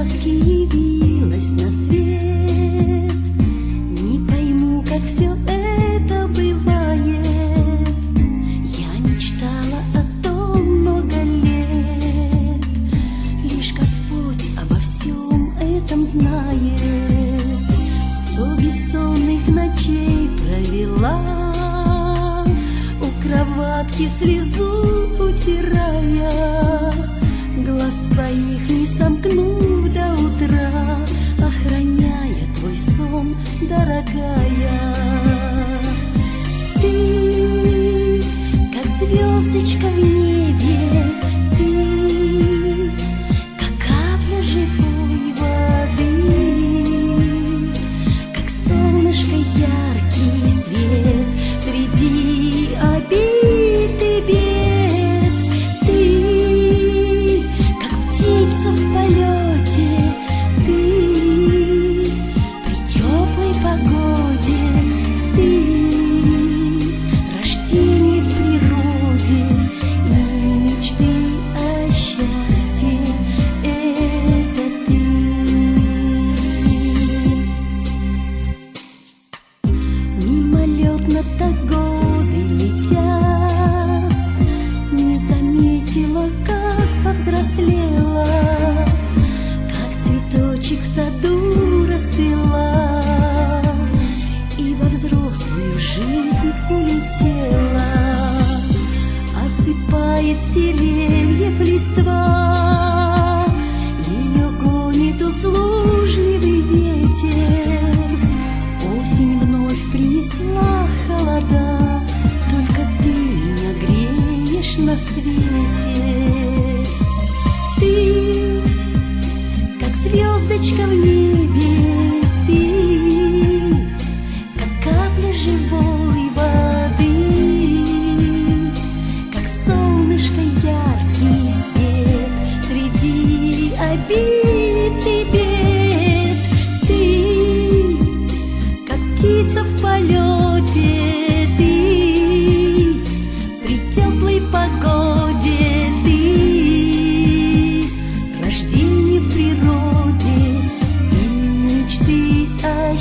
Сказке явилась на свет. Не пойму, как все это бывает. Я мечтала о том много лет. Лишь Господь обо всем этом знает. Сто бессонных ночей провела У кроватки слезу утирая. Глаз своих не сомкнув звездочка в небе Так годы летят. Не заметила, как повзрослела Как цветочек в саду расцвела. И во взрослую жизнь улетела. Осыпает с деревьев листва на свете. Ты, как звездочка в небе, ты, как капля живой воды, как солнышко яркий свет среди обид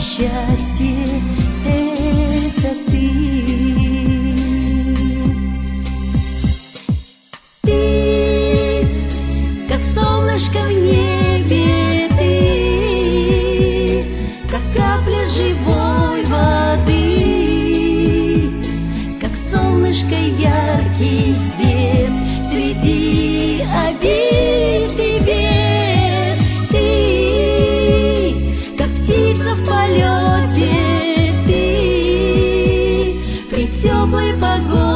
счастье это ты. Ты, как солнышко в небе, ты, как капля живой воды, как солнышко яркий свет среди обид теплый погон.